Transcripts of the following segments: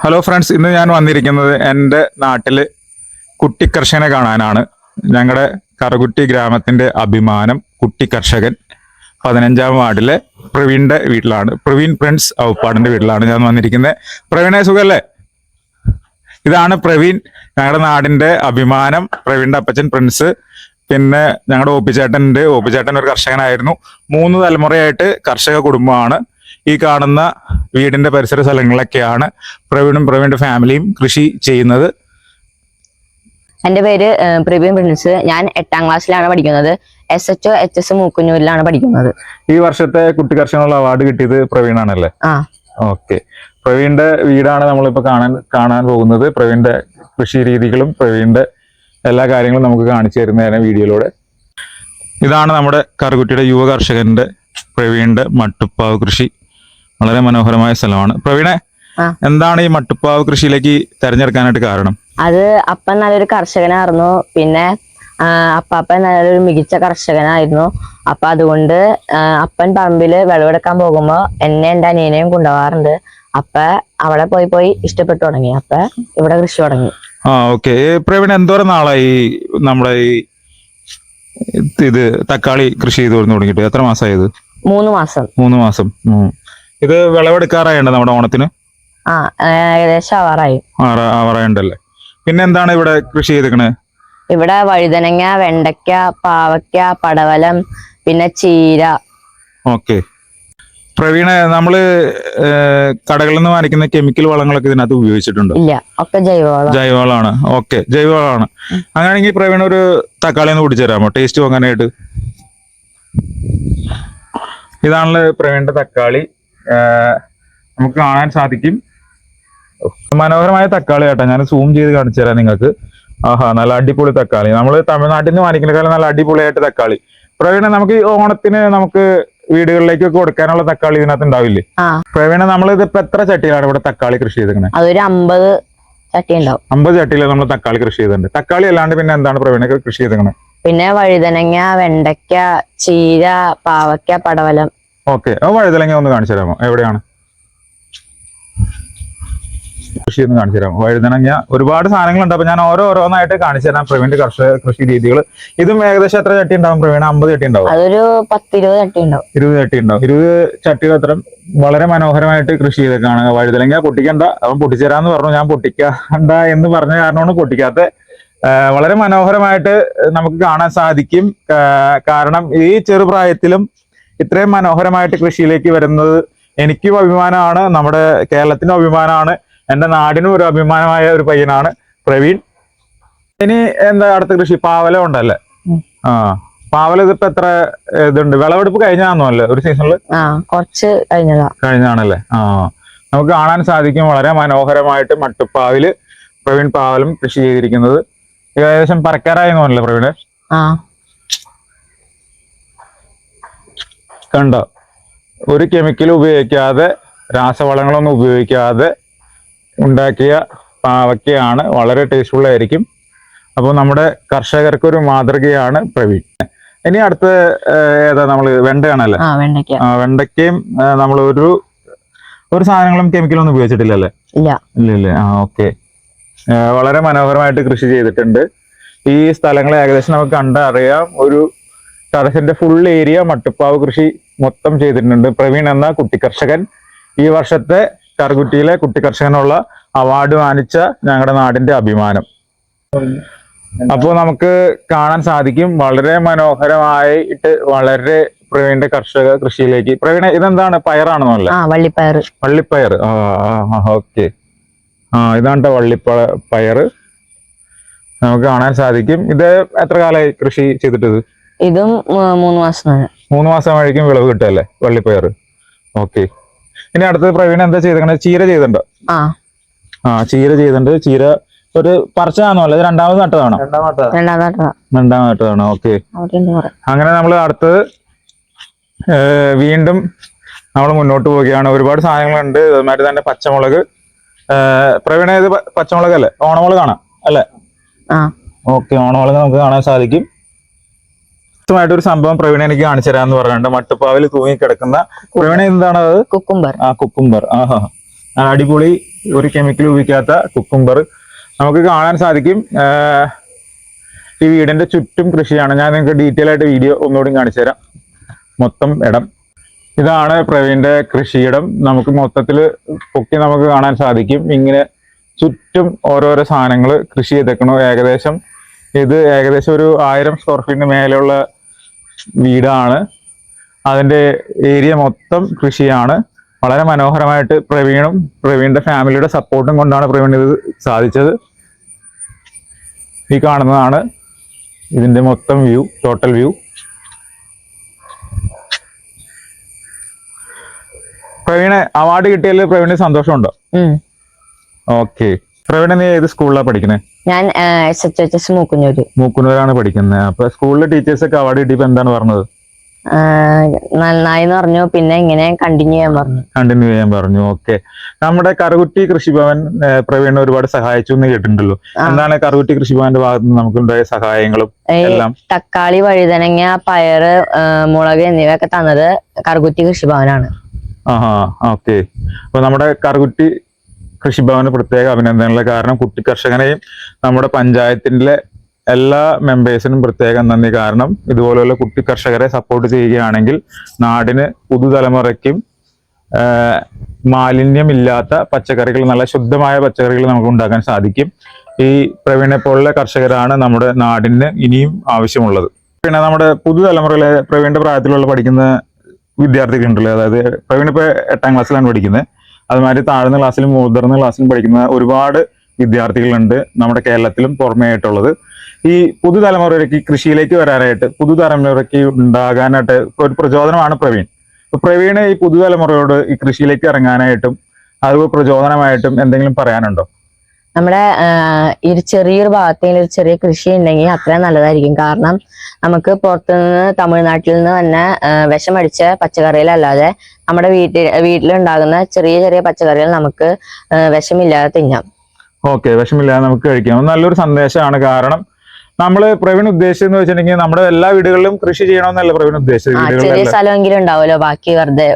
Hello friends ഇന്ന് ഞാൻ വന്നിരിക്കുന്നത് എന്റെ നാട്ടിൽ കുട്ടി കർഷകനെ കാണാനാണ്. ഞങ്ങളുടെ കറകുട്ടി ഗ്രാമത്തിന്റെ അഭിമാനം കുട്ടി കർഷകൻ പതിനഞ്ചാം വാർഡിലെ പ്രവീണിന്റെ വീട്ടിലാണ്. പ്രവീൺ പ്രിൻസ് ഔപ്പാടിന്റെ വീട്ടിലാണ് ഞാൻ വന്നിരിക്കുന്നത്. പ്രവീണെ സുഖല്ലേ? ഇതാണ് പ്രവീൺ. ഞങ്ങളുടെ നാടിന്റെ അഭിമാനം പ്രവീണിന്റെ അപ്പച്ചൻ പ്രിൻസ് പിന്നെ ഞങ്ങളുടെ ഓപ്പിച്ചേട്ടൻ ഉണ്ട് ഓപ്പിച്ചേട്ടൻ ഒരു കർഷകനായിരുന്നു. മൂന്ന് തലമുറയായിട്ട് കർഷക കുടുംബമാണ്. ഈ കാണുന്ന വീടിന്റെ പരിസര സ്ഥലങ്ങളിലൊക്കെയാണ് പ്രവീണും പ്രവീണിന്റെ ഫാമിലിയും കൃഷി ചെയ്യുന്നത്. എന്റെ പേര് പ്രവീൺ പ്രിൻസ് ഞാൻ എട്ടാം ക്ലാസ്സിലാണ് പഠിക്കുന്നത്. S H O H S മൂക്കുന്നൂരിലാണ് പഠിക്കുന്നത്. ഈ വർഷത്തെ കുട്ടി കർഷകനുള്ള അവാർഡ് കിട്ടിയത് പ്രവീണാണല്ലേ? ആ. ഓക്കെ. പ്രവീണിന്റെ വീടാണ് നമ്മളിപ്പോ കാണാൻ കാണാൻ പോകുന്നത്. പ്രവീണിന്റെ കൃഷി രീതികളും പ്രവീണിന്റെ എല്ലാ കാര്യങ്ങളും നമുക്ക് കാണിച്ചു തരുന്നതാണ് വീഡിയോയിലൂടെ. ഇതാണ് നമ്മുടെ കറുകുട്ടിയുടെ യുവ കർഷകന്റെ പ്രവീണിന്റെ മട്ടുപ്പാവ് കൃഷി. വളരെ മനോഹരമായ സ്ഥലമാണ്. പ്രവീണ എന്താണ് ഈ മട്ടുപ്പാവ് കൃഷിയിലേക്ക് തെരഞ്ഞെടുക്കാനായിട്ട് കാരണം? അത് അപ്പൻ നല്ലൊരു കർഷകനായിരുന്നു. പിന്നെ അപ്പാപ്പൻ നല്ലൊരു മികച്ച കർഷകനായിരുന്നു. അപ്പൊ അതുകൊണ്ട് അപ്പൻ പറമ്പിൽ വിളവെടുക്കാൻ പോകുമ്പോ എന്നെ എന്റെ അനിയനെയും കൊണ്ടുപോകാറുണ്ട്. അപ്പൊ അവിടെ പോയി പോയി ഇഷ്ടപ്പെട്ടു തുടങ്ങി. അപ്പൊ ഇവിടെ കൃഷി തുടങ്ങി. ആ ഓക്കെ. പ്രവീണ എന്തോരം നാളായി നമ്മുടെ ഈ ഇത് തക്കാളി കൃഷി ചെയ്ത് തുടങ്ങിയിട്ട്? എത്ര മാസമായത് മൂന്ന് മാസം. മൂന്ന് മാസം. ഇത് വിളവെടുക്കാറായുണ്ട് നമ്മുടെ ഓണത്തിന്? ആ ഏകദേശം ആവാറായി. ആറ- ആവാറായുണ്ടല്ലേ. പിന്നെ എന്താണ് ഇവിടെ കൃഷി ചെയ്തിരിക്കുന്നത് ഇവിടെ വഴുതനങ്ങ വെണ്ടയ്ക്ക പാവയ്ക്ക പടവലം പിന്നെ ചീര. ഓക്കെ. പ്രവീണ നമ്മൾ കടകളിൽ നിന്ന് വാങ്ങിക്കുന്ന കെമിക്കൽ വളങ്ങളൊക്കെ ഇതിനകത്ത് ഉപയോഗിച്ചിട്ടുണ്ട്? ഇല്ല ഒക്കെ ജൈവവളം. ജൈവവളമാണ് ഓക്കെ ജൈവവളമാണ് അങ്ങനെയാണെങ്കിൽ പ്രവീണ ഒരു തക്കാളി ഒന്ന് പിടിച്ചു തരാമോ ടേസ്റ്റ് പോകാനായിട്ട്. ഇതാണല്ലോ പ്രവീണിന്റെ തക്കാളി. നമുക്ക് കാണാൻ സാധിക്കും. മനോഹരമായ തക്കാളി കേട്ടോ ഞാൻ സൂം ചെയ്ത് കാണിച്ചു തരാം നിങ്ങൾക്ക്. ആഹാ നല്ല അടിപൊളി തക്കാളി. നമ്മൾ തമിഴ്നാട്ടിൽ നിന്ന് വാങ്ങിക്കുന്നതിനേക്കാളും നല്ല അടിപൊളിയായിട്ട് തക്കാളി. പ്രവീണ നമുക്ക് ഈ ഓണത്തിന് നമുക്ക് വീടുകളിലേക്ക് കൊടുക്കാനുള്ള തക്കാളി ഇതിനകത്ത് ഉണ്ടാവില്ലേ? പ്രവീണ നമ്മൾ ഇതിപ്പോ എത്ര ചട്ടിയിലാണ് ഇവിടെ തക്കാളി കൃഷി ചെയ്തേക്കണേ അതൊരു അമ്പത് ചട്ടി ഉണ്ടാവും. അമ്പത് ചട്ടിയിൽ നമ്മൾ തക്കാളി കൃഷി ചെയ്തിട്ടുണ്ട്. തക്കാളി അല്ലാണ്ട് പിന്നെ എന്താണ് പ്രവീണ കൃഷി ചെയ്തേക്കണേ പിന്നെ വഴുതനങ്ങ വെണ്ടയ്ക്ക ചീര പാവയ്ക്ക പടവലം. ഓക്കെ ആ വഴുതലങ്ങ ഒന്ന് കാണിച്ചു തരാമോ? എവിടെയാണ്? കൃഷി ഒന്ന് കാണിച്ചു തരാമോ? വഴുതനങ്ങ ഒരുപാട് സാധനങ്ങളുണ്ട്. അപ്പൊ ഞാൻ ഓരോ ഓരോന്നായിട്ട് കാണിച്ചു തരാം പ്രവീണിന്റെ കർഷക കൃഷി രീതികൾ ഇതും ഏകദേശം എത്ര ചട്ടി ഉണ്ടാവും പ്രവീണ? അമ്പത് ചട്ടി ഉണ്ടാവും? അതൊരു പത്തിരുപത് ചട്ടി ഉണ്ടാവും. ഇരുപത് ചട്ടി ഉണ്ടാവും. ഇരുപത് ചട്ടികൾ അത്ര വളരെ മനോഹരമായിട്ട് കൃഷി ചെയ്തേക്കാണ് വഴുതലങ്ങ പൊട്ടിക്കണ്ട. അവൻ പൊട്ടിച്ചേരാന്ന് പറഞ്ഞു. ഞാൻ പൊട്ടിക്കണ്ട എന്ന് പറഞ്ഞ കാരണമാണ് പൊട്ടിക്കാത്ത വളരെ മനോഹരമായിട്ട് നമുക്ക് കാണാൻ സാധിക്കും. കാരണം ഈ ചെറുപ്രായത്തിലും ഇത്രയും മനോഹരമായിട്ട് കൃഷിയിലേക്ക് വരുന്നത് എനിക്കും അഭിമാനമാണ് നമ്മുടെ കേരളത്തിനും അഭിമാനമാണ് എന്റെ നാടിനും ഒരു അഭിമാനമായ ഒരു പയ്യനാണ് പ്രവീൺ. ഇനി എന്താ അടുത്ത കൃഷി? പാവല ഉണ്ടല്ലേ? ആ പാവല ഇതിപ്പോ എത്ര ഇതുണ്ട്? വിളവെടുപ്പ് കഴിഞ്ഞാന്നോ അല്ലേ ഒരു സീസണിൽ കുറച്ച് കഴിഞ്ഞതാ. കഴിഞ്ഞാണല്ലേ ആ നമുക്ക് കാണാൻ സാധിക്കും വളരെ മനോഹരമായിട്ട് മട്ടുപ്പാവിൽ പ്രവീൺ പാവലും കൃഷി ചെയ്തിരിക്കുന്നത്. ഏകദേശം പരക്കാറായി തോന്നല്ലേ പ്രവീണ്? ആ. കണ്ടോ? ഒരു കെമിക്കൽ ഉപയോഗിക്കാതെ രാസവളങ്ങളൊന്നും ഉപയോഗിക്കാതെ ഉണ്ടാക്കിയ പാവയ്ക്കയാണ്. വളരെ ടേസ്റ്റ്ഫുള്ളായിരിക്കും അപ്പോൾ നമ്മുടെ കർഷകർക്ക് ഒരു മാതൃകയാണ് പ്രവീൺ. ഇനി അടുത്ത ഏതാ നമ്മൾ വെണ്ടയാണല്ലേ? വെണ്ടയ്ക്കയും നമ്മൾ ഒരു ഒരു സാധനങ്ങളും കെമിക്കലൊന്നും ഉപയോഗിച്ചിട്ടില്ലല്ലേ? ഇല്ല. ആ ഓക്കെ. വളരെ മനോഹരമായിട്ട് കൃഷി ചെയ്തിട്ടുണ്ട്. ഈ സ്ഥലങ്ങളെ ഏകദേശം നമുക്ക് കണ്ടറിയാം. ഒരു ടെറസിന്റെ ഫുൾ ഏരിയ മട്ടുപ്പാവ് കൃഷി മൊത്തം ചെയ്തിട്ടുണ്ട്. പ്രവീൺ എന്ന കുട്ടി കർഷകൻ ഈ വർഷത്തെ കറുകുറ്റിയിലെ കുട്ടി കർഷകനുള്ള അവാർഡ് വാങ്ങിച്ച ഞങ്ങളുടെ നാടിന്റെ അഭിമാനം. അപ്പോൾ നമുക്ക് കാണാൻ സാധിക്കും. വളരെ മനോഹരമായിട്ട് വളരെ പ്രവീണിന്റെ കർഷക കൃഷിയിലേക്ക്. പ്രവീണ ഇതെന്താണ്? പയറാണെന്നല്ലേ വള്ളിപ്പയർ. വള്ളിപ്പയർ. ആ ഓക്കെ. ആ ഇതാണ് വള്ളിപ്പ പയർ നമുക്ക് കാണാൻ സാധിക്കും. ഇത് എത്ര കാലമായി കൃഷി ചെയ്തിട്ട് ഇത് മൂന്ന് മാസം തന്നെ മൂന്ന് മാസം ആയിരിക്കും വിളവ് കിട്ടുമല്ലേ വള്ളിപ്പയർ. ഓക്കെ ഇനി അടുത്ത പ്രവീണ എന്താ ചെയ്തേ ചീര ചെയ്തിട്ടുണ്ടോ? ആ. ആ ചീര ചെയ്തിട്ടുണ്ട്. ചീര ഒരു പറിച്ചതാണോ അല്ലെ രണ്ടാമത് നട്ടതാണോ? രണ്ടാം നട്ടതാ. രണ്ടാമത് നട്ടതാണോ? ഓക്കെ അങ്ങനെ നമ്മൾ അടുത്തത് വീണ്ടും നമ്മൾ മുന്നോട്ട് പോവുകയാണ്. ഒരുപാട് സാധനങ്ങളുണ്ട്. അതുമാതിരി തന്നെ പച്ചമുളക്. പ്രവീണ ഇത് പച്ചമുളക് അല്ലേ ഓണമുളക് കാണാം അല്ലേ? ആ. ഓക്കെ ഓണമുളക് നമുക്ക് കാണാൻ സാധിക്കും. ഒരു സംഭവം പ്രവീണ എനിക്ക് കാണിച്ചു തരാന്ന് പറഞ്ഞിട്ടുണ്ട്. മട്ടുപ്പാവിൽ തൂങ്ങി കിടക്കുന്ന പ്രവീണ എന്താണ് അത്? കുക്കുംബർ. ആ കുക്കുംബർ. ആഹാ. ആ, അടിപൊളി ഒരു കെമിക്കൽ ഉപയോഗിക്കാത്ത കുക്കുംബർ. നമുക്ക് കാണാൻ സാധിക്കും. ഈ വീടിന്റെ ചുറ്റും കൃഷിയാണ്. ഞാൻ നിങ്ങൾക്ക് ഡീറ്റെയിൽ ആയിട്ട് വീഡിയോ ഒന്നുകൂടി കാണിച്ചു തരാം. മൊത്തം ഇടം. ഇതാണ് പ്രവീണിന്റെ കൃഷിയിടം. നമുക്ക് മൊത്തത്തിൽ പൊക്കി നമുക്ക് കാണാൻ സാധിക്കും. ഇങ്ങനെ ചുറ്റും ഓരോരോ സാധനങ്ങൾ കൃഷി ചെയ്തേക്കണു. ഏകദേശം ഇത് ഏകദേശം ഒരു ആയിരം സ്ക്വയർ ഫീറ്റിന് മേലെയുള്ള വീടാണ്. അതിന്റെ ഏരിയ മൊത്തം കൃഷിയാണ്. വളരെ മനോഹരമായിട്ട് പ്രവീണും പ്രവീണിന്റെ ഫാമിലിയുടെ സപ്പോർട്ടും കൊണ്ടാണ് പ്രവീൺ ഇത് സാധിച്ചത്. ഈ കാണുന്നതാണ് ഇതിന്റെ മൊത്തം view total view. Praveen award കിട്ടിയതിൽ പ്രവീണിന് സന്തോഷമുണ്ടോ? ഓക്കെ പ്രവീണ നീ ഏത് സ്കൂളിലാണ് പഠിക്കുന്നത് ഞാൻ S H H S Mookkunnur മൂക്കുന്നൂരാണ് പഠിക്കുന്നത് അപ്പൊ സ്കൂളിലെ ടീച്ചേഴ്സ് ഒക്കെ അവാർഡ് കിട്ടിയപ്പോ എന്താണ് പറഞ്ഞത്? നന്നായി എന്ന് പറഞ്ഞു. പിന്നെ ഇങ്ങനെ കണ്ടിന്യൂ ചെയ്യാൻ പറഞ്ഞു. കണ്ടിന്യൂ ചെയ്യാൻ പറഞ്ഞു. ഓക്കെ നമ്മുടെ കറുകുറ്റി കൃഷിഭവൻ പ്രവീൺ ഒരുപാട് സഹായിച്ചു എന്ന് കേട്ടിട്ടുണ്ടല്ലോ. എന്താണ് കറുകുറ്റി കൃഷിഭവന്റെ ഭാഗത്ത് നിന്ന് നമുക്കുണ്ടായ സഹായങ്ങളും എല്ലാം? തക്കാളി വഴുതനങ്ങ പയറ് മുളക് എന്നിവയൊക്കെ തന്നത് കറുകുറ്റി കൃഷിഭവനാണ്. ആഹാ ഓക്കെ അപ്പൊ നമ്മുടെ കറുകുറ്റി കൃഷിഭവന് പ്രത്യേക അഭിനന്ദനങ്ങൾ. കാരണം കുട്ടി കർഷകനെയും നമ്മുടെ പഞ്ചായത്തിന്റെ എല്ലാ മെമ്പേഴ്സിനും പ്രത്യേകം നന്ദി. കാരണം ഇതുപോലെയുള്ള കുട്ടി കർഷകരെ സപ്പോർട്ട് ചെയ്യുകയാണെങ്കിൽ നാടിന് പുതുതലമുറയ്ക്കും മാലിന്യം മാലിന്യമില്ലാത്ത പച്ചക്കറികൾ നല്ല ശുദ്ധമായ പച്ചക്കറികൾ നമുക്ക് ഉണ്ടാക്കാൻ സാധിക്കും. ഈ പ്രവീണെ പോലുള്ള കർഷകരാണ് നമ്മുടെ നാടിന് ഇനിയും ആവശ്യമുള്ളത്. പിന്നെ നമ്മുടെ പുതുതലമുറയിലെ പ്രവീണിന്റെ പ്രായത്തിലുള്ള പഠിക്കുന്ന വിദ്യാർത്ഥികളുണ്ടല്ലോ. അതായത് പ്രവീൺ ഇപ്പൊ എട്ടാം ക്ലാസ്സിലാണ് പഠിക്കുന്നത് അതുമാതിരി താഴ്ന്ന ക്ലാസ്സിലും മുതിർന്ന ക്ലാസ്സിലും പഠിക്കുന്ന ഒരുപാട് വിദ്യാർത്ഥികളുണ്ട് നമ്മുടെ കേരളത്തിലും പുറമേ ആയിട്ടുള്ളത് ഈ പുതുതലമുറയ്ക്ക് കൃഷിയിലേക്ക് വരാനായിട്ട് പുതുതലമുറയ്ക്ക് ഉണ്ടാകാനായിട്ട് ഒരു പ്രചോദനമാണ് പ്രവീൺ. പ്രവീണ് ഈ പുതുതലമുറയോട് ഈ കൃഷിയിലേക്ക് ഇറങ്ങാനായിട്ടും അത് പ്രചോദനമായിട്ടും എന്തെങ്കിലും പറയാനുണ്ടോ? നമ്മുടെ ഈ ചെറിയൊരു ഭാഗത്തെങ്കിലും ഒരു ചെറിയ കൃഷി ഉണ്ടെങ്കിൽ അത്രയും നല്ലതായിരിക്കും. കാരണം നമുക്ക് പുറത്തുനിന്ന് തമിഴ്നാട്ടിൽ നിന്ന് തന്നെ വിഷമടിച്ച പച്ചക്കറികളല്ലാതെ നമ്മുടെ വീട്ടിൽ വീട്ടിലുണ്ടാകുന്ന ചെറിയ ചെറിയ പച്ചക്കറികൾ നമുക്ക് വിഷമില്ലാതെ തിന്നാം. ഓക്കെ വിഷമില്ലാതെ നമുക്ക് കഴിക്കാം. നല്ലൊരു സന്ദേശമാണ്. കാരണം നമ്മൾ പ്രവീൺ ഉദ്ദേശിച്ചെന്ന് വെച്ചിട്ടുണ്ടെങ്കിൽ നമ്മുടെ എല്ലാ വീടുകളിലും കൃഷി ചെയ്യണമെന്നല്ല പ്രവീൺ ഉദ്ദേശിച്ചത് ചെറിയ വീടുകളിലെല്ലാം. സ്ഥലമെങ്കിലും ഉണ്ടാവുമല്ലോ ബാക്കി വെറുതെ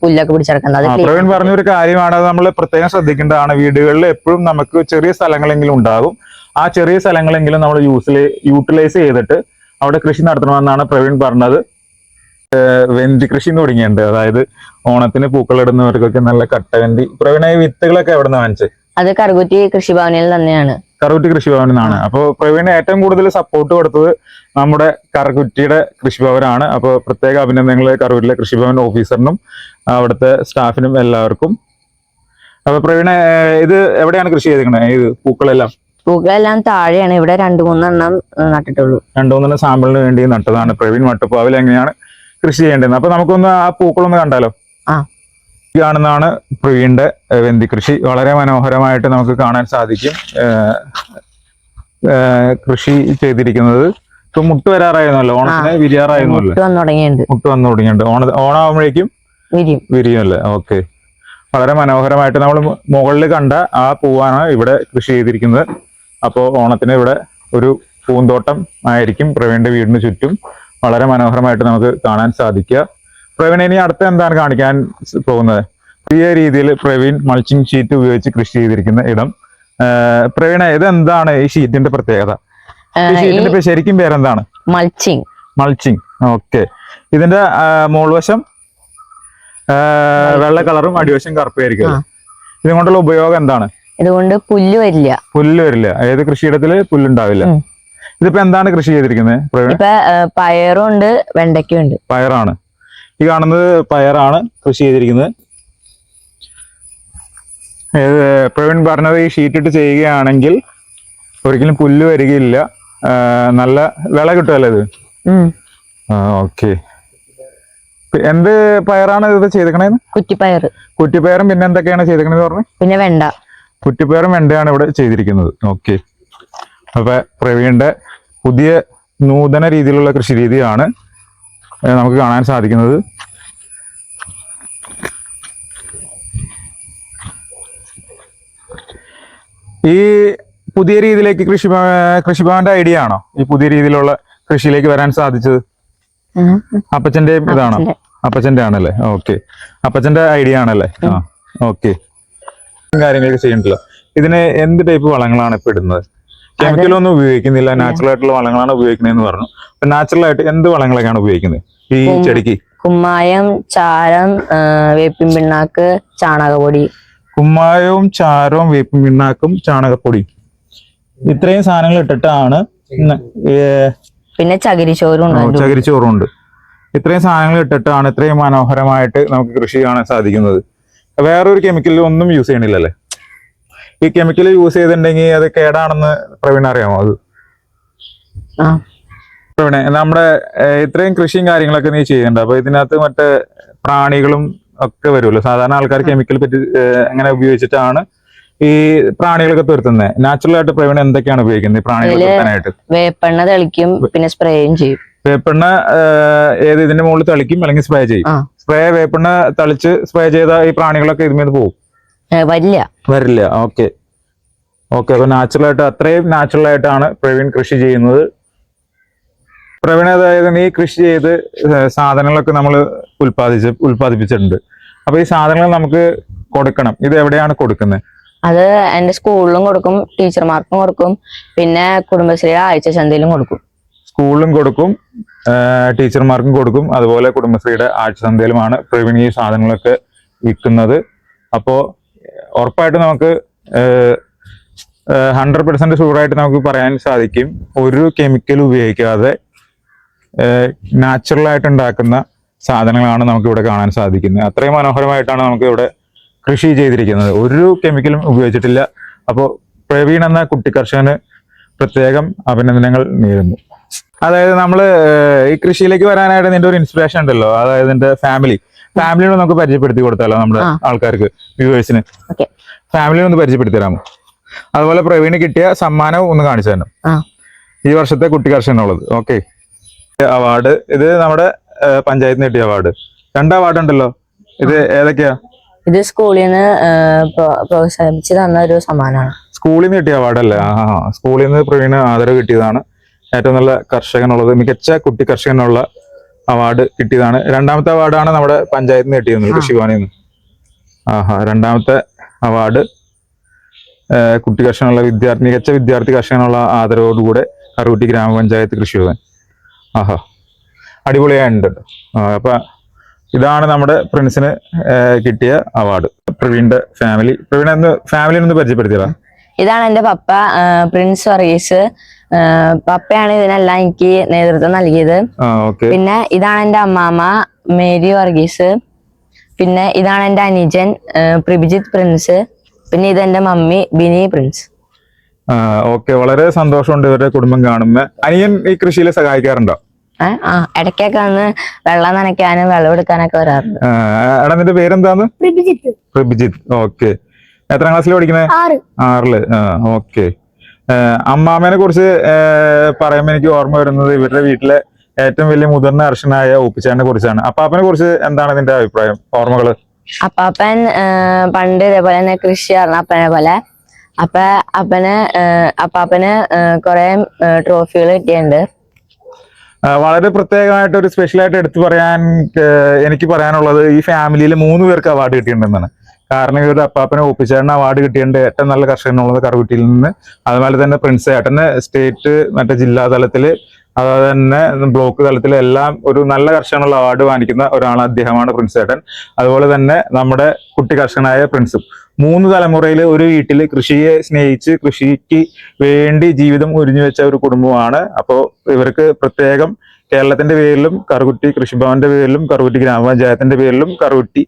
പുല്ലൊക്കെ പിടിച്ചെടുക്കുന്നത് പ്രവീൺ പറഞ്ഞ ഒരു കാര്യമാണ് അത് നമ്മൾ പ്രത്യേകം ശ്രദ്ധിക്കേണ്ടതാണ്. വീടുകളിൽ എപ്പോഴും നമുക്ക് ചെറിയ സ്ഥലങ്ങളെങ്കിലും ഉണ്ടാകും. ആ ചെറിയ സ്ഥലങ്ങളെങ്കിലും നമ്മൾ യൂസിൽ യൂട്ടിലൈസ് ചെയ്തിട്ട് അവിടെ കൃഷി നടത്തണമെന്നാണ് പ്രവീൺ പറഞ്ഞത്. വെന്തി കൃഷി തുടങ്ങിയുണ്ട് അതായത് ഓണത്തിന് പൂക്കളിടുന്നവർക്കൊക്കെ നല്ല കട്ടവെന്തി പ്രവീണ ഈ വിത്തുകളൊക്കെ എവിടെ നിന്ന് വാങ്ങിച്ചത് അത് കറുകുറ്റി കൃഷിഭവനിൽ തന്നെയാണ്. കറുകുറ്റി കൃഷിഭവനിൽ എന്നാണ് അപ്പോൾ പ്രവീണ് ഏറ്റവും കൂടുതൽ സപ്പോർട്ട് കൊടുത്തത് നമ്മുടെ കറുകുറ്റിയുടെ കൃഷിഭവനാണ്. അപ്പോൾ പ്രത്യേക അഭിനന്ദനങ്ങൾ കറുകുറ്റിലെ കൃഷിഭവൻ ഓഫീസറിനും അവിടുത്തെ സ്റ്റാഫിനും എല്ലാവർക്കും. അപ്പൊ പ്രവീണ ഇത് എവിടെയാണ് കൃഷി ചെയ്തിരിക്കുന്നത് ഇത് പൂക്കളെല്ലാം? പൂക്കളെല്ലാം താഴെയാണ്. ഇവിടെ രണ്ടു മൂന്നെണ്ണം നട്ടിട്ടുള്ളൂ. രണ്ടു മൂന്നെണ്ണം സാമ്പിളിന് വേണ്ടി നട്ടതാണ്. പ്രവീൺ മട്ടുപ്പാവിൽ എങ്ങനെയാണ് കൃഷി ചെയ്യേണ്ടത് അപ്പൊ നമുക്കൊന്ന് ആ പൂക്കളൊന്ന് കണ്ടാലോ? ആ. കാണുന്നതാണ് വെന്തി കൃഷി. വളരെ മനോഹരമായിട്ട് നമുക്ക് കാണാൻ സാധിക്കും. കൃഷി ചെയ്തിരിക്കുന്നത്. ഇപ്പൊ മുട്ട് വരാറായിരുന്നല്ലോ? ഓണത്തിന് വിരിയാറായിരുന്നല്ലോ മുട്ട് വന്നു തുടങ്ങിയിട്ടുണ്ട്. ഓണ ഓണാവുമ്പോഴേക്കും വിരിയും. വിരിയുമല്ലേ ഓക്കെ. വളരെ മനോഹരമായിട്ട് നമ്മൾ മുകളിൽ കണ്ട ആ പൂവാണ് ഇവിടെ കൃഷി ചെയ്തിരിക്കുന്നത്. അപ്പോൾ ഓണത്തിന് ഇവിടെ ഒരു പൂന്തോട്ടം ആയിരിക്കും പ്രവീണിന്റെ വീടിന് ചുറ്റും. വളരെ മനോഹരമായിട്ട് നമുക്ക് കാണാൻ സാധിക്കുക. പ്രവീൺ ഇനി അടുത്ത എന്താണ് കാണിക്കാൻ പോകുന്നത്? പുതിയ രീതിയിൽ പ്രവീൺ മൾച്ചിങ് ഷീറ്റ് ഉപയോഗിച്ച് കൃഷി ചെയ്തിരിക്കുന്ന ഇടം. പ്രവീണ ഇത് എന്താണ് ഈ ഷീറ്റിന്റെ പ്രത്യേകത? ഈ ഷീറ്റിന്റെ ശരിക്കും പേരെന്താണ്? Mulching mulching okay. ഇതിന്റെ മോൾവശം മുകൾവശം വെള്ള കളറും അടിവശം കറുപ്പായിരിക്കും ഇതുകൊണ്ടുള്ള ഉപയോഗം എന്താണ്? ഇതുകൊണ്ട് പുല്ല് വരില്ല. പുല്ല് വരില്ല. ഏത് കൃഷിയിടത്തിൽ പുല്ലുണ്ടാവില്ല. ഇതിപ്പോ എന്താണ് കൃഷി ചെയ്തിരിക്കുന്നത് പയറുണ്ട് ഇപ്പൊ ആ, പയറും ഉണ്ട് വെണ്ടയ്ക്കും ഉണ്ട്. പയറാണ്. ഈ കാണുന്നത് പയറാണ് കൃഷി ചെയ്തിരിക്കുന്നത്. പ്രവീൺ പറഞ്ഞത് ഈ ഷീറ്റ് ഇട്ട് ചെയ്യുകയാണെങ്കിൽ ഒരിക്കലും പുല്ല് വരികയില്ല. നല്ല വിള കിട്ടുമല്ലോ ഇത്. ഓക്കെ. എന്ത് പയറാണ് ഇത് ചെയ്തേക്കണേന്ന് കുറ്റിപ്പയർ കുറ്റിപ്പയറും പിന്നെ എന്തൊക്കെയാണ് ചെയ്തേക്കണേന്ന് പറഞ്ഞു? പിന്നെ വെണ്ട. കുറ്റിപ്പയറും വെണ്ടയാണ് ഇവിടെ ചെയ്തിരിക്കുന്നത്. ഓക്കെ. അപ്പൊ പ്രവീണിന്റെ പുതിയ നൂതന രീതിയിലുള്ള കൃഷി രീതിയാണ് നമുക്ക് കാണാൻ സാധിക്കുന്നത്. ഈ പുതിയ രീതിയിലേക്ക് കൃഷി കൃഷിഭവന്റെ ഐഡിയ ആണോ? ഈ പുതിയ രീതിയിലുള്ള കൃഷിയിലേക്ക് വരാൻ സാധിച്ചത്? അപ്പച്ചന്റെ ഇതാണോ? അപ്പച്ചന്റെ. ആണല്ലേ? ഓക്കെ അപ്പച്ചന്റെ ഐഡിയ ആണല്ലേ? ആ ഓക്കെ കാര്യങ്ങളൊക്കെ ചെയ്യണ്ടല്ലോ ഇതിന് എന്ത് ടൈപ്പ് വളങ്ങളാണ് ഇപ്പൊ ഇടുന്നത്? കെമിക്കലൊന്നും ഉപയോഗിക്കുന്നില്ല. നാച്ചുറൽ ആയിട്ടുള്ള വളങ്ങളാണ് ഉപയോഗിക്കുന്നതെന്ന് പറഞ്ഞു. അപ്പൊ നാച്ചുറൽ ആയിട്ട് എന്ത് വളങ്ങളൊക്കെയാണ് ഉപയോഗിക്കുന്നത്? ഈ. ചെടിക്ക്? കുമ്മായം ചാരം വേപ്പിൻ പിണ്ണാക്ക് ചാണകപൊടി കുമ്മായവും ചാരവും വേപ്പിൻ പിണ്ണാക്കും ചാണകപ്പൊടിയും ഇത്രയും സാധനങ്ങൾ ഇട്ടിട്ടാണ് പിന്നെ ചകിരിച്ചോറും ഉണ്ട്. ചകിരിച്ചോറുണ്ട് ഇത്രയും സാധനങ്ങൾ ഇട്ടിട്ടാണ് ഇത്രയും മനോഹരമായിട്ട് നമുക്ക് കൃഷി കാണാൻ സാധിക്കുന്നത്. വേറൊരു കെമിക്കലും ഒന്നും യൂസ് ചെയ്യണില്ലല്ലേ? ഈ കെമിക്കൽ യൂസ് ചെയ്തിട്ടുണ്ടെങ്കിൽ അത് കേടാണെന്ന് പ്രവീണ അറിയാമോ അത്? പ്രവീണെ നമ്മുടെ ഇത്രയും കൃഷിയും കാര്യങ്ങളൊക്കെ നീ ചെയ്യുന്നുണ്ട്. അപ്പൊ ഇതിനകത്ത് മറ്റേ പ്രാണികളും ഒക്കെ വരുമല്ലോ. സാധാരണ ആൾക്കാർ കെമിക്കൽ പറ്റി അങ്ങനെ ഉപയോഗിച്ചിട്ടാണ് ഈ പ്രാണികളൊക്കെ തീർത്തുന്നത് നാച്ചുറൽ ആയിട്ട് പ്രവീണ എന്തൊക്കെയാണ് ഉപയോഗിക്കുന്നത് ഈ പ്രാണികൾ തുരത്താനായിട്ട്? വേപ്പെണ്ണ തെളിക്കും പിന്നെ സ്പ്രേയും ചെയ്യും. വേപ്പെണ്ണ ഏത് ഇതിന്റെ മുകളിൽ തളിക്കും അല്ലെങ്കിൽ സ്പ്രേ ചെയ്യും. സ്പ്രേ വേപ്പെണ്ണ തളിച്ച് സ്പ്രേ ചെയ്ത ഈ പ്രാണികളൊക്കെ ഇതിന്മേൽ പോകും. വരില്ല. വരില്ല. ഓക്കെ. ഓക്കെ അപ്പൊ നാച്ചുറൽ ആയിട്ട് അത്രയും നാച്ചുറൽ ആയിട്ടാണ് പ്രവീൺ കൃഷി ചെയ്യുന്നത്. പ്രവീൺ അതായത് നീ കൃഷി ചെയ്ത് സാധനങ്ങളൊക്കെ നമ്മൾ ഉൽപ്പാദിച്ച് ഉൽപ്പാദിപ്പിച്ചിട്ടുണ്ട്. അപ്പൊ ഈ സാധനങ്ങൾ നമുക്ക് കൊടുക്കണം. ഇത് എവിടെയാണ് കൊടുക്കുന്നത് അത് എന്റെ സ്കൂളിലും കൊടുക്കും ടീച്ചർമാർക്കും കൊടുക്കും പിന്നെ കുടുംബശ്രീയുടെ ആഴ്ച ചന്തയിലും കൊടുക്കും. സ്കൂളിലും കൊടുക്കും ടീച്ചർമാർക്കും കൊടുക്കും അതുപോലെ കുടുംബശ്രീയുടെ ആഴ്ച ചന്തയിലുമാണ് പ്രവീൺ ഈ സാധനങ്ങളൊക്കെ വിൽക്കുന്നത്. അപ്പോൾ ഉറപ്പായിട്ട് നമുക്ക് ഹൺഡ്രഡ് പെർസെന്റ് ഷുവറായിട്ട് നമുക്ക് പറയാൻ സാധിക്കും. ഒരു കെമിക്കൽ ഉപയോഗിക്കാതെ നാച്ചുറൽ ആയിട്ട് ഉണ്ടാക്കുന്ന സാധനങ്ങളാണ് നമുക്ക് ഇവിടെ കാണാൻ സാധിക്കുന്നത്. അത്രയും മനോഹരമായിട്ടാണ് നമുക്ക് ഇവിടെ കൃഷി ചെയ്തിരിക്കുന്നത്. ഒരു കെമിക്കലും ഉപയോഗിച്ചിട്ടില്ല. അപ്പോൾ പ്രവീൺ എന്ന കുട്ടി കർഷകന് പ്രത്യേകം അഭിനന്ദനങ്ങൾ നേരുന്നു. അതായത് നമ്മൾ ഈ കൃഷിയിലേക്ക് വരാനായിട്ട് നിന്റെ ഒരു ഇൻസ്പിറേഷൻ ഉണ്ടല്ലോ. അതായത് നിന്റെ ഫാമിലി ഫാമിലിനെ നമുക്ക് പരിചയപ്പെടുത്തി കൊടുത്താലോ നമ്മുടെ ആൾക്കാർക്ക് വ്യൂവേഴ്സിന് ഫാമിലിയെ ഒന്ന് പരിചയപ്പെടുത്തി തരാമോ അതുപോലെ പ്രവീണ് കിട്ടിയ സമ്മാനവും ഒന്ന് കാണിച്ചു തന്നെ ഈ വർഷത്തെ കുട്ടി കർഷകനുള്ളത് ഓക്കെ അവാർഡ് ഇത് നമ്മുടെ പഞ്ചായത്തിന് കിട്ടിയ അവാർഡ് രണ്ട് അവാർഡ് ഉണ്ടല്ലോ. ഇത് ഏതൊക്കെയാ? ഇത് സ്കൂളിൽ നിന്ന് പ്രോത്സാഹിപ്പിച്ച് തന്ന ഒരു സമ്മാനമാണ്. സ്കൂളിൽ നിന്ന് കിട്ടിയ അവാർഡല്ലേ ആ. സ്കൂളിൽ നിന്ന് പ്രവീണ് ആദരവ് കിട്ടിയതാണ്. ഏറ്റവും നല്ല കർഷകനുള്ളത് മികച്ച കുട്ടി കർഷകനുള്ള അവാർഡ് കിട്ടിയതാണ്. രണ്ടാമത്തെ അവാർഡാണ് നമ്മുടെ പഞ്ചായത്തിൽ നിന്ന് കിട്ടിയത് കൃഷിഭവനിൽ നിന്ന്. ആഹാ രണ്ടാമത്തെ അവാർഡ് കുട്ടി കർഷകനുള്ള വിദ്യാർത്ഥി മികച്ച വിദ്യാർത്ഥി കർഷകനുള്ള ആദരവോടുകൂടെ കറുകുട്ടി ഗ്രാമപഞ്ചായത്ത് കൃഷിഭവൻ. ആഹാ അടിപൊളിയായിട്ടുണ്ട് അപ്പൊ ഇതാണ് നമ്മുടെ പ്രിൻസിന് കിട്ടിയ അവാർഡ് പ്രവീണിന്റെ ഫാമിലി പ്രവീൺ ഫാമിലിനെ ഒന്ന് പരിചയപ്പെടുത്തിയതാ. ഇതാണ് എന്റെ പപ്പ പ്രിൻസ് വർഗീസ് പപ്പയാണ് ഇതിനെല്ലാം എനിക്ക് നേതൃത്വം നൽകിയത്. പിന്നെ ഇതാണ് എന്റെ അമ്മാമ്മ മേരി വർഗീസ്. പിന്നെ ഇതാണ് എന്റെ അനുജൻ ആ, പ്രിൻസ്. പിന്നെ ഇത് എന്റെ മമ്മി ബിനി പ്രിൻസ്. ഓക്കെ. വളരെ സന്തോഷമുണ്ട് ഇവരുടെ കുടുംബം കാണുമ്പോ. അനിയൻ ഈ കൃഷിയിൽ സഹായിക്കാറുണ്ടോ? ആ ഇടയ്ക്കൊക്കെ വന്ന് വെള്ളം നനയ്ക്കാനും വെള്ളം എടുക്കാനൊക്കെ വരാറുണ്ട്. എടാ നിന്റെ പേരെന്താന്ന്? പ്രഭിജിത്ത് പ്രഭിജിത്ത് ഓക്കെ. എത്രാം ക്ലാസ്സിൽ പഠിക്കുന്നത് ആറ്. ആറിൽ. ആ ഓക്കെ. അമ്മാമേനെ കുറിച്ച് പറയുമ്പോൾ എനിക്ക് ഓർമ്മ വരുന്നത് ഇവരുടെ വീട്ടിലെ ഏറ്റവും വലിയ മുതിർന്ന അർഷനായ ഒപ്പിച്ചാനെ കുറിച്ചാണ്. അപ്പാപ്പനെ കുറിച്ച് എന്താണ് നിന്റെ അഭിപ്രായം ഓർമ്മകൾ? അപ്പാപ്പൻ പണ്ട് ഇതേപോലെ തന്നെ കൃഷി ആയിരുന്നു അപ്പനെ പോലെ. അപ്പ അപ്പന് അപ്പാപ്പന് കുറെ ട്രോഫികൾ കിട്ടിയിട്ടുണ്ട്. വളരെ പ്രത്യേകമായിട്ട് ഒരു സ്പെഷ്യലായിട്ട് എടുത്തു പറയാൻ എനിക്ക് പറയാനുള്ളത് ഈ ഫാമിലിയിൽ മൂന്ന് പേർക്ക് അവാർഡ് കിട്ടിയിട്ടുണ്ടെന്നാണ്. കാരണം ഇവരുടെ അപ്പാപ്പന് ഒപ്പിച്ചേട്ടൻ അവാർഡ് കിട്ടിയിട്ടുണ്ട്. ഏറ്റവും നല്ല കർഷകനുള്ളത് കറുകുറ്റിയിൽ നിന്ന്. അതുപോലെ തന്നെ പ്രിൻസ് ഏട്ടന് സ്റ്റേറ്റ് മറ്റേ ജില്ലാ തലത്തിൽ അതുപോലെ തന്നെ ബ്ലോക്ക് തലത്തിൽ എല്ലാം ഒരു നല്ല കർഷകനുള്ള അവാർഡ് വാങ്ങിക്കുന്ന ഒരാൾ അദ്ദേഹമാണ് പ്രിൻസ് ഏട്ടൻ. അതുപോലെ തന്നെ നമ്മുടെ കുട്ടി കർഷകനായ പ്രിൻസും മൂന്ന് തലമുറയിൽ ഒരു വീട്ടിൽ കൃഷിയെ സ്നേഹിച്ച് കൃഷിക്ക് വേണ്ടി ജീവിതം ഉരിഞ്ഞു വെച്ച ഒരു കുടുംബമാണ്. അപ്പോൾ ഇവർക്ക് പ്രത്യേകം കേരളത്തിന്റെ പേരിലും കറുകുറ്റി കൃഷിഭവന്റെ പേരിലും കറുകുറ്റി ഗ്രാമപഞ്ചായത്തിന്റെ പേരിലും കറുകുറ്റി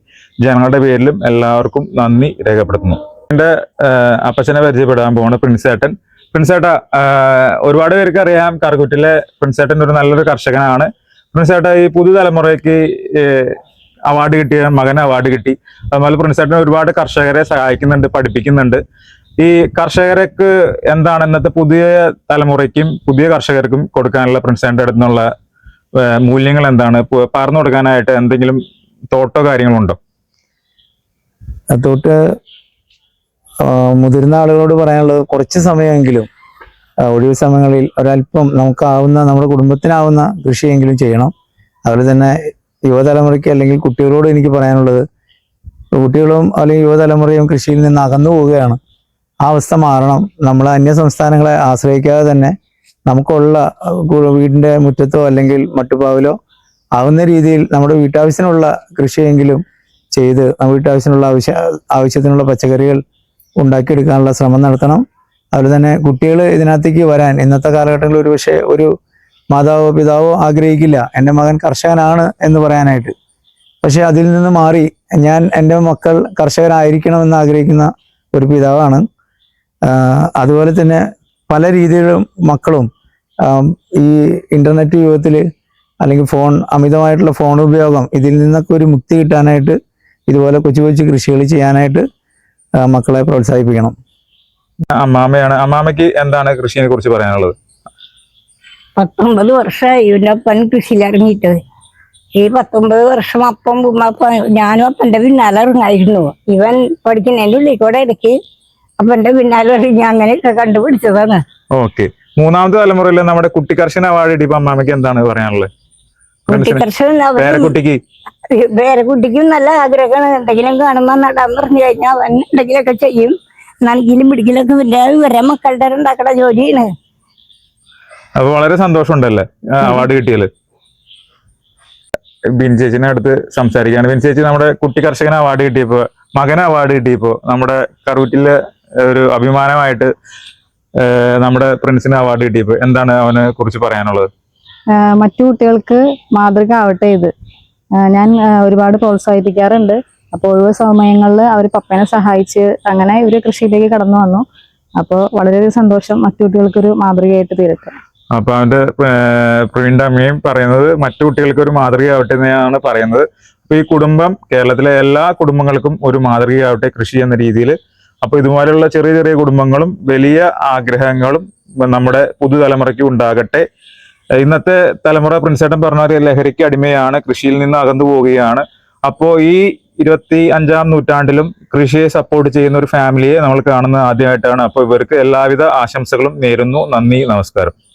ജനങ്ങളുടെ പേരിലും എല്ലാവർക്കും നന്ദി രേഖപ്പെടുത്തുന്നു. എന്റെ അപ്പച്ചനെ പരിചയപ്പെടാൻ പോകുന്നത് പ്രിൻസേട്ടൻ. പ്രിൻസേട്ട ഒരുപാട് പേർക്ക് അറിയാം കറുകുറ്റിലെ പ്രിൻസേട്ടൻ ഒരു നല്ലൊരു കർഷകനാണ്. പ്രിൻസേട്ട ഈ പുതുതലമുറയ്ക്ക് അവാർഡ് കിട്ടിയ മകന് അവാർഡ് കിട്ടി. അതുപോലെ പ്രിൻസേട്ടൻ ഒരുപാട് കർഷകരെ സഹായിക്കുന്നുണ്ട് പഠിപ്പിക്കുന്നുണ്ട്. ഈ കർഷകർക്ക് എന്താണ് ഇന്നത്തെ പുതിയ തലമുറയ്ക്കും പുതിയ കർഷകർക്കും കൊടുക്കാനുള്ള പ്രിൻസേട്ടന്റെ അടുത്ത് നിന്നുള്ള ഏഹ്, മൂല്യങ്ങൾ എന്താണ് പറഞ്ഞു കൊടുക്കാനായിട്ട് എന്തെങ്കിലും തോട്ടോ കാര്യങ്ങളോ ഉണ്ടോ തൊട്ട് മുതിർന്ന ആളുകളോട് പറയാനുള്ളത് കുറച്ച് സമയമെങ്കിലും ഒഴിവ് സമയങ്ങളിൽ ഒരല്പം നമുക്കാവുന്ന നമ്മുടെ കുടുംബത്തിനാവുന്ന കൃഷിയെങ്കിലും ചെയ്യണം. അതുപോലെ തന്നെ യുവതലമുറയ്ക്ക് അല്ലെങ്കിൽ കുട്ടികളോട് എനിക്ക് പറയാനുള്ളത് കുട്ടികളും അല്ലെങ്കിൽ യുവതലമുറയും കൃഷിയിൽ നിന്ന് അകന്നു പോവുകയാണ്. ആ അവസ്ഥ മാറണം. നമ്മൾ അന്യ സംസ്ഥാനങ്ങളെ ആശ്രയിക്കാതെ തന്നെ നമുക്കുള്ള വീടിന്റെ മുറ്റത്തോ അല്ലെങ്കിൽ മട്ടുപ്പാവിലോ ആവുന്ന രീതിയിൽ നമ്മുടെ വീട്ടാവശ്യത്തിനുള്ള കൃഷിയെങ്കിലും ചെയ്ത് വീട്ടാവശ്യത്തിനുള്ള ആവശ്യ ആവശ്യത്തിനുള്ള പച്ചക്കറികൾ ഉണ്ടാക്കിയെടുക്കാനുള്ള ശ്രമം നടത്തണം. അതുപോലെ തന്നെ കുട്ടികൾ ഇതിനകത്തേക്ക് വരാൻ ഇന്നത്തെ കാലഘട്ടങ്ങളിൽ ഒരു പക്ഷേ ഒരു മാതാവോ പിതാവോ ആഗ്രഹിക്കില്ല. എന്റെ മകൻ കർഷകനാണ് എന്ന് പറയാനായിട്ട്. പക്ഷേ അതിൽ നിന്ന് മാറി ഞാൻ എന്റെ മക്കൾ കർഷകരായിരിക്കണമെന്ന് ആഗ്രഹിക്കുന്ന ഒരു പിതാവാണ്. അതുപോലെ തന്നെ പല രീതിയിലും മക്കളും ഈ ഇന്റർനെറ്റ് യുഗത്തിൽ അല്ലെങ്കിൽ ഫോൺ അമിതമായിട്ടുള്ള ഫോൺ ഉപയോഗം ഇതിൽ നിന്നൊക്കെ ഒരു മുക്തി കിട്ടാനായിട്ട് ഇതുപോലെ കൊച്ചു കൊച്ചു കൃഷികൾ ചെയ്യാനായിട്ട് മക്കളെ പ്രോത്സാഹിപ്പിക്കണം. അമ്മാമയാണ് അമ്മാമയ്ക്ക് എന്താണ് കൃഷിയെ കുറിച്ച് പറയാനുള്ളത്? പത്തൊമ്പത് വർഷമായി ഇവനപ്പൻ കൃഷിയിലിറങ്ങിയിട്ട് ഈ പത്തൊമ്പത് വർഷം അപ്പം ഉമ്മപ്പ ഞാനും അപ്പന്റെ പിന്നാലെ ഇറങ്ങായിരുന്നു. ഇവൻ പഠിക്കുന്നതിന്റെ ഉള്ളിൽ കൂടെ ഇടയ്ക്ക് അപ്പന്റെ പിന്നാലെ ഇറങ്ങി അങ്ങനെയൊക്കെ കണ്ടുപിടിച്ചതാണ്. ഓക്കെ. മൂന്നാമത്തെ തലമുറയിൽ നമ്മുടെ കുട്ടി കർഷകൻ അവാർഡ് കിട്ടിയപ്പോ അമ്മാമയ്ക്ക് എന്താണ് പറയാനുള്ളത്? പേരക്കുട്ടിക്ക്. വേറെ കുട്ടിക്കും നല്ല ആഗ്രഹമാണ്. എന്തെങ്കിലും കാണുമ്പോ നടാൻ പറഞ്ഞു കഴിഞ്ഞാൽ അവൻ എന്തെങ്കിലുമൊക്കെ ചെയ്യും. നനകിലും പിടിക്കലൊക്കെ പിന്നെ വരാൻ മക്കളുടെ ഉണ്ടാക്കണ ജോലിയാണ്. അപ്പൊ വളരെ സന്തോഷമുണ്ടല്ലേ അവാർഡ് കിട്ടിയാൽ ബിൻ ചേച്ചിനെ അടുത്ത് സംസാരിക്കാണ് ബിൻ ചേച്ചി നമ്മുടെ കുട്ടി കർഷകന് അവാർഡ് കിട്ടിയപ്പോ മകന് അവാർഡ് കിട്ടിയപ്പോ നമ്മുടെ കറൂറ്റിലെ ഒരു അഭിമാനമായിട്ട് നമ്മുടെ പ്രിൻസിന് അവാർഡ് കിട്ടിയപ്പോ എന്താണ് അവനെ കുറിച്ച് പറയാനുള്ളത്? മറ്റു കുട്ടികൾക്ക് മാതൃക ആവട്ടെ ഇത്. ഞാൻ ഒരുപാട് പ്രോത്സാഹിപ്പിക്കാറുണ്ട്. അപ്പോൾ ഒഴിവ് സമയങ്ങളിൽ അവർ പപ്പനെ സഹായിച്ച് അങ്ങനെ ഇവർ കൃഷിയിലേക്ക് കടന്നു വന്നു. അപ്പോൾ വളരെയധികം സന്തോഷം മറ്റു കുട്ടികൾക്ക് ഒരു മാതൃകയായിട്ട് തീരട്ടെ. അപ്പൊ അവന്റെ പ്രവീണിന്റെ അമ്മയും പറയുന്നത് മറ്റു കുട്ടികൾക്ക് ഒരു മാതൃകയാവട്ടെ എന്നാണ് പറയുന്നത്. അപ്പൊ ഈ കുടുംബം കേരളത്തിലെ എല്ലാ കുടുംബങ്ങൾക്കും ഒരു മാതൃകയാവട്ടെ കൃഷി എന്ന രീതിയിൽ അപ്പൊ ഇതുപോലെയുള്ള ചെറിയ ചെറിയ കുടുംബങ്ങളും വലിയ ആഗ്രഹങ്ങളും നമ്മുടെ പുതുതലമുറയ്ക്ക് ഉണ്ടാകട്ടെ. ഇന്നത്തെ തലമുറ പ്രിൻസേട്ടൻ പറഞ്ഞ ലഹരിക്ക് അടിമയാണ് കൃഷിയിൽ നിന്ന് അകന്നു പോവുകയാണ്. അപ്പോൾ ഈ ഇരുപത്തി അഞ്ചാം നൂറ്റാണ്ടിലും കൃഷിയെ സപ്പോർട്ട് ചെയ്യുന്ന ഒരു ഫാമിലിയെ നമ്മൾ കാണുന്നത് ആദ്യമായിട്ടാണ്. അപ്പോൾ ഇവർക്ക് എല്ലാവിധ ആശംസകളും നേരുന്നു. നന്ദി നമസ്കാരം.